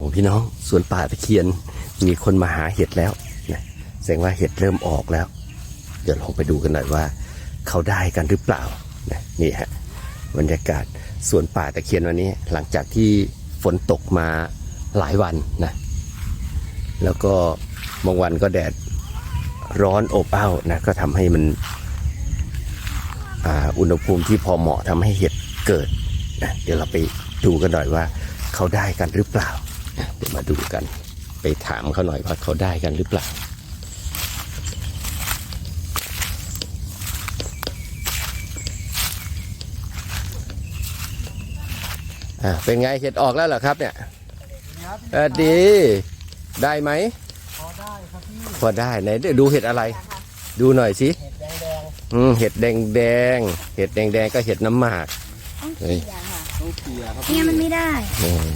โอ้พี่น้องสวนป่าตะเคียนมีคนมาหาเห็ดแล้วนะแสดงว่าเห็ดเริ่มออกแล้ว เดี๋ยวลองไปดูกันหน่อยว่า เขาได้กันหรือเปล่านะนี่ฮะบรรยากาศสวนป่าตะเคียนวันนี้ หลังจากที่ฝนตกมาหลายวันนะแล้วก็บางวันก็แดดร้อนอบอ้าวนะก็ทำให้มันออุณหภูมิที่พอเหมาะทำให้เห็ดเกิดนะเดี๋ยวเราไปดูกันหน่อยว่าเขาได้กันหรือเปล่า เดี๋ยวมาดูกัน ไปถามเขาหน่อยว่าเขาได้กันหรือเปล่า อ่าเป็นไงเห็ดออกแล้วเหรอครับเนี่ยเออดี ได้ไหมพอได้ครับพี่พอได้ไหนเดี๋ยวดูเห็ดอะไร ดูหน่อยสิเห็ดแดงอืมเห็ดแดงแดงๆเห็ดแดงแดงๆก็เห็ดน้ำหมาก ต้องเฮ้ยเขียค่ะๆต้องเกลี่ยครับเนี่ยมันไม่ได้อืม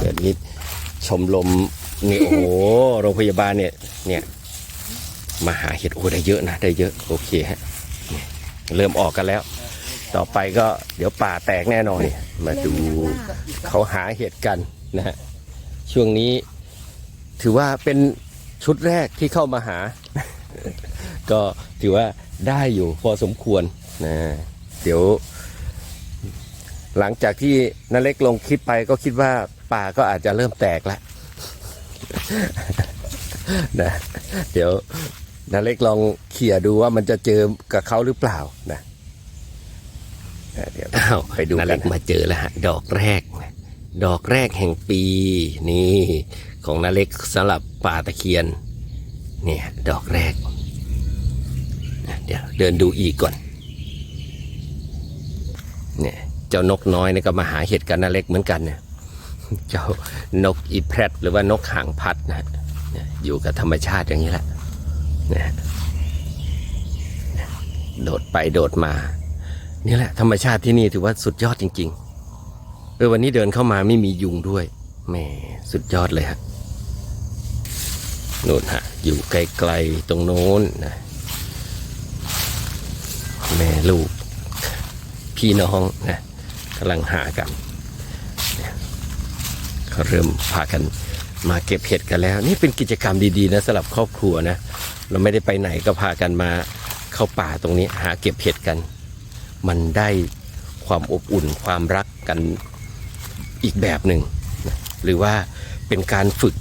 เดี๋ยวนี้ ชมรมนี่โอ้โหโรงพยาบาลเนี่ยเนี่ยมาหาเห็ดโอ้ได้เยอะนะได้เยอะโอเคฮะเนี่ยเริ่มออกกันแล้ว ต่อไปก็เดี๋ยวป่าแตกแน่นอนเนี่ยมาดูเขาหาเห็ดกันนะฮะช่วงนี้ถือว่าเป็นชุดแรกที่เข้ามาหา ก็ถือว่าได้อยู่พอสมควรนะเดี๋ยว หลังจากที่นาเล็กลงคลิปไปก็คิดว่า ป่าก็อาจจะเริ่มแตกแล้วนะเดี๋ยวนาเล็กลองเขี่ยดูว่ามันจะเจอกับเขาหรือเปล่านะอะเดี๋ยวอ้าวไปดูนาเล็กมาเจอแล้วฮะดอกแรกนะดอกแรกแห่งปีนี่ ของนาเล็กสำหรับป่าตะเคียน เนี่ยดอกแรกนะเดี๋ยวเดินดูอีกก่อน เนี่ยเจ้านกน้อยเนี่ยก็มาหาเห็ดกันนาเล็กเหมือนกันเนี่ย เจ้านกอีแพรดหรือว่านกหางพัดนะฮะอยู่กับธรรมชาติอย่างนี้แหละนะโดดไปโดดมา นี่แหละ ธรรมชาติที่นี่ถือว่าสุดยอดจริงๆเออวันนี้เดินเข้ามาไม่มียุงด้วยแหมสุดยอดเลยฮะโน่นฮะอยู่ไกลๆตรงโน้นนะแม่ลูก พี่น้องนะกำลังหากัน เขาเริ่มพากันมาเก็บเห็ดกันแล้ว นี่เป็นกิจกรรมดีๆนะสำหรับครอบครัวนะ เราไม่ได้ไปไหนก็พากันมาเข้าป่าตรงนี้หาเก็บเห็ดกัน มันได้ความอบอุ่นความรักกันอีกแบบหนึ่งนะหรือว่าเป็นการฝึก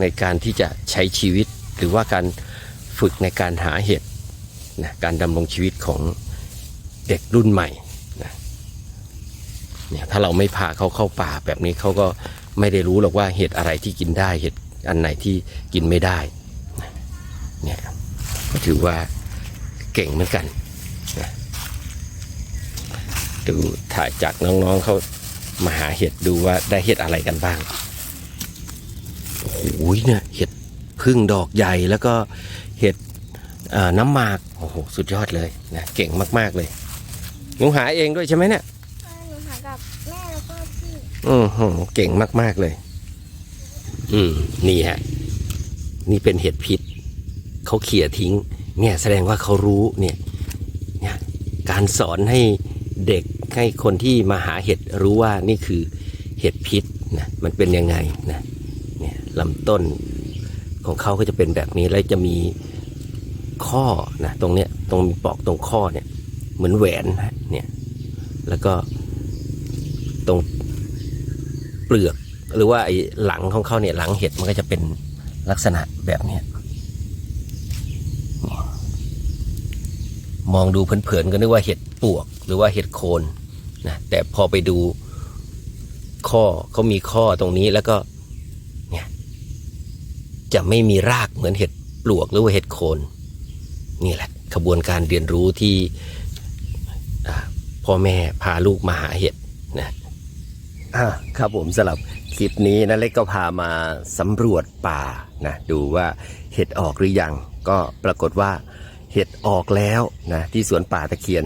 ในการที่จะใช้ชีวิต หรือว่าการฝึกในการหาเห็ดนะการดำรงชีวิตของเด็กรุ่นใหม่นะเนี่ยถ้าเราไม่พาเขาเข้าป่าแบบนี้เขาก็ ไม่ได้รู้หรอกว่าเห็ดอะไรที่กินได้เห็ดอันไหนที่กินไม่ได้เนี่ยก็ถือว่าเก่งเหมือนกันดูถ่ายจากน้องๆเขามาหาเห็ดดูว่าได้เห็ดอะไรกันบ้างโอ้โหเนี่ยเห็ดพึ่งดอกใหญ่แล้วก็เห็ดน้ำหมากโอ้โหสุดยอดเลยนะเก่งมากๆเลยหนูหาเองด้วยใช่ไหมเนี่ย หนูหากับแม่แล้วก็พี่ อือหเก่งมาก ๆ เลย อืม นี่ฮะ นี่เป็นเห็ดพิษ เขาเขี่ยทิ้ง เนี่ย แสดงว่าเขารู้เนี่ย เนี่ย การสอนให้เด็กให้คนที่มาหาเห็ดรู้ว่านี่คือเห็ดพิษนะมันเป็นยังไงนะเนี่ยลำต้นของเขาก็จะเป็นแบบนี้แล้วจะมีข้อนะตรงเนี้ยตรงมีปอกตรงข้อเนี่ย เหมือนแหวนนะเนี่ย แล้วก็ตรง เปลือก หรือว่าไอ้หลังของเขาเนี่ยหลังเห็ดมันก็จะเป็นลักษณะแบบเนี้มองดูเผินๆก็นึกว่าเห็ดปวก หรือว่าเห็ดโคนนะแต่พอไปดูข้อเขามีข้อตรงนี้แล้วก็เนี่ยจะไม่มีรากเหมือนเห็ดปลวกหรือว่าเห็ดโคนนี่แหละขบวนการเรียนรู้ที่พ่อแม่พาลูกมาหาเห็ดนะ อ่าครับผมสำหรับคลิปนี้นะเล็กก็พามาสำรวจป่านะดูว่าเห็ดออกหรือยัง ก็ปรากฏว่าเห็ดออกแล้วนะที่สวนป่าตะเคียน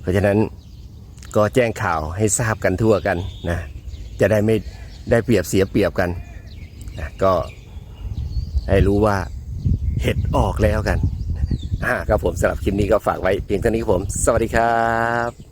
เพราะฉะนั้นก็แจ้งข่าวให้ทราบกันทั่วกันนะจะได้ไม่ได้เปรียบเสียเปรียบกันนะก็ให้รู้ว่าเห็ดออกแล้วกันอ่าครับผมสำหรับคลิปนี้ก็ฝากไว้เพียงเท่านี้ครับผม สวัสดีครับ